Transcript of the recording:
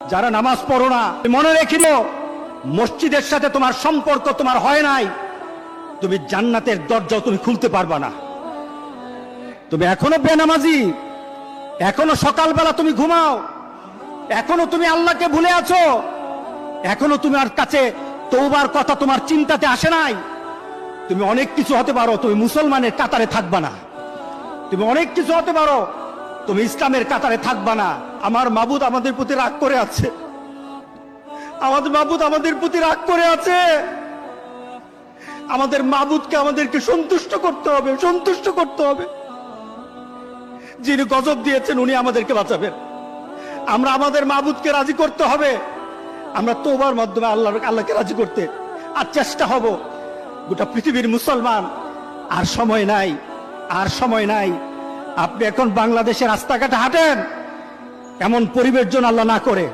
যারা নামাজ পড়ো না, মনে রেখে মসজিদের সাথে তোমার সম্পর্ক তোমার হয় নাই। তুমি জান্নাতের দরজাও তুমি খুলতে পারবা না। তুমি এখনও বেনামাজি, এখনও সকালবেলা তুমি ঘুমাও, এখনও তুমি আল্লাহকে ভুলে আছো, এখনও তোমার কাছে তৌবার কথা তোমার চিন্তাতে আসে নাই। তুমি অনেক কিছু হতে পারো, তুমি মুসলমানের কাতারে থাকবা না। তুমি অনেক কিছু হতে পারো তুমি ইসলামের কাতারে থাকবা না। আমার মাবুদ আমাদের প্রতি রাগ করে আছে। আমাদের মাবুদ আমাদের প্রতি রাগ করে আছে। আমাদের মাবুদকে আমাদেরকে সন্তুষ্ট করতে হবে, সন্তুষ্ট করতে হবে। যিনি গজব দিয়েছেন, উনি আমাদেরকে বাঁচাবেন। আমরা আমাদের মাবুদকে রাজি করতে হবে। আমরা তোবার মাধ্যমে আল্লাহ আল্লাহকে রাজি করতে আর চেষ্টা হব। গোটা পৃথিবীর মুসলমান, আর সময় নাই, আর সময় নাই। আপনি এখন বাংলাদেশের রাস্তাঘাটে হাঁটেন এমন পরিবেশ আল্লাহ না করে।